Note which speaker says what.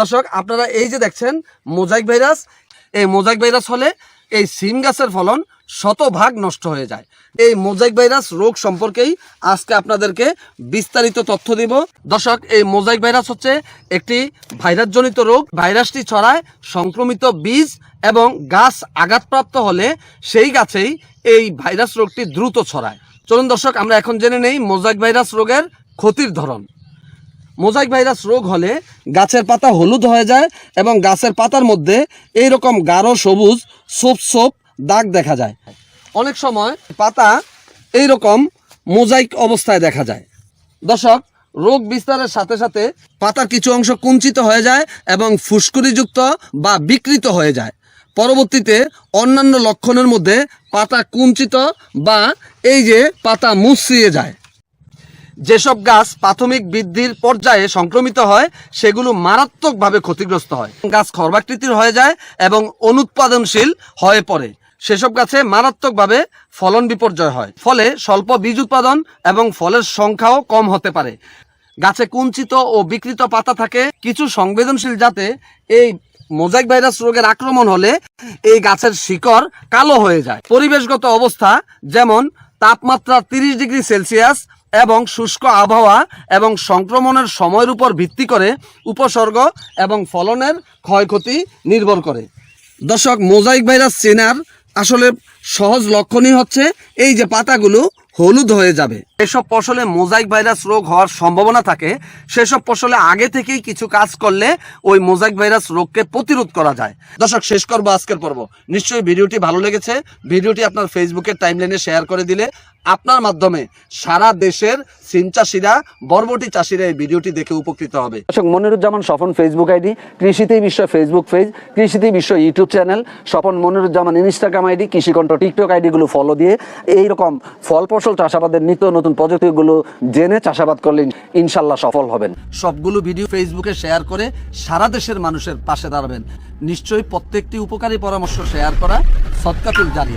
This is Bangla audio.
Speaker 1: দর্শক, আপনারা এই যে দেখছেন, মোজাইক ভাইরাস, এই মোজাইক ভাইরাস হলে এই সিম গাছের ফলন শতভাগ নষ্ট হয়ে যায়। এই মোজাইক ভাইরাস রোগ সম্পর্কেই আজকে আপনাদেরকে বিস্তারিত তথ্য দিব। দর্শক, এই মোজাইক ভাইরাস হচ্ছে একটি ভাইরাসজনিত রোগ। ভাইরাসটি ছড়ায় সংক্রমিত বীজ এবং গাছ আঘাতপ্রাপ্ত হলে সেই গাছেই এই ভাইরাস রোগটি দ্রুত ছড়ায়। চলুন দর্শক, আমরা এখন জেনে নেই মোজাইক ভাইরাস রোগের ক্ষতির ধরন। মোজাইক ভাইরাস রোগ হলে গাছের পাতা হলুদ হয়ে যায় এবং গাছের পাতার মধ্যে এই রকম গাঢ় সবুজ সোপ সোপ দাগ দেখা যায়। অনেক সময় পাতা এই রকম মোজাইক অবস্থায় দেখা যায়। দর্শক, রোগ বিস্তারের সাথে সাথে পাতার কিছু অংশ কুঞ্চিত হয়ে যায় এবং ফুসকুড়িযুক্ত বা বিকৃত হয়ে যায়। পরবর্তীতে অন্যান্য লক্ষণের মধ্যে পাতা কুঞ্চিত বা এই যে পাতা মুচড়িয়ে যায়। যেসব গাছ প্রাথমিক বৃদ্ধির পর্যায়ে সংক্রমিত হয়, সেগুলো মারাত্মকভাবে ক্ষতিগ্রস্ত হয়। গাছ খর্বাকৃতির হয়ে যায় এবং অনুৎপাদনশীল হয়ে পড়ে। সেসব গাছে মারাত্মকভাবে ফলন বিপর্যয় হয়। ফলে স্বল্প বীজ উৎপাদন এবং ফলের সংখ্যাও কম হতে পারে। গাছে কুঞ্চিত ও বিকৃত পাতা থাকে। কিছু সংবেদনশীল জাতে এই মোজাইক ভাইরাস রোগের আক্রমণ হলে এই গাছের শিকড় কালো হয়ে যায়। পরিবেশগত অবস্থা যেমন তাপমাত্রা তিরিশ ডিগ্রি সেলসিয়াস এবং শুষ্ক আবহাওয়া এবং সংক্রমণের সময়ের উপর ভিত্তি করে উপসর্গ এবং ফলনের ক্ষয়ক্ষতি নির্ভর করে। দর্শক, মোজাইক ভাইরাস চেনার আসলে সহজ লক্ষণই হচ্ছে এই যে পাতাগুলো হলুদ হয়ে যাবে। এসব ফসলে মোজাইক ভাইরাস রোগ হওয়ার সম্ভাবনা থাকে। সেসব ফসলে আগে থেকেই কিছু কাজ করলে ওই মোজাইক ভাইরাস রোগকে প্রতিরোধ করা যায়। দর্শক, শেষ করব আজকের পর্ব। নিশ্চয়ই ভিডিওটি ভালো লেগেছে। ভিডিওটি আপনার ফেসবুকের টাইমলাইনে শেয়ার করে দিলে আপনার মাধ্যমে সারা দেশের সিম চাষিরা বরবটি চাষিরা এই ভিডিওটি দেখে উপকৃত হবে।
Speaker 2: দর্শক মনিরুজ্জামান স্বপন ফেসবুক আইডি কৃষিতেই বিশ্ব ফেসবুক পেজ কৃষিতেই বিশ্ব YouTube channel Swapan Moniruzzaman Instagram ID Krishikantha TikTok আইডিগুলো follow দিয়ে এইরকম ফল ফসল চাষাবাদের নিত্য নতুন প্রযুক্তিগুলো জেনে চাষাবাদ করলে ইনশাল্লাহ সফল হবেন।
Speaker 1: সবগুলো ভিডিও ফেসবুকে শেয়ার করে সারা দেশের মানুষের পাশে দাঁড়াবেন। নিশ্চয়ই প্রত্যেকটি উপকারী পরামর্শ শেয়ার করা সৎকাতুল জারিয়া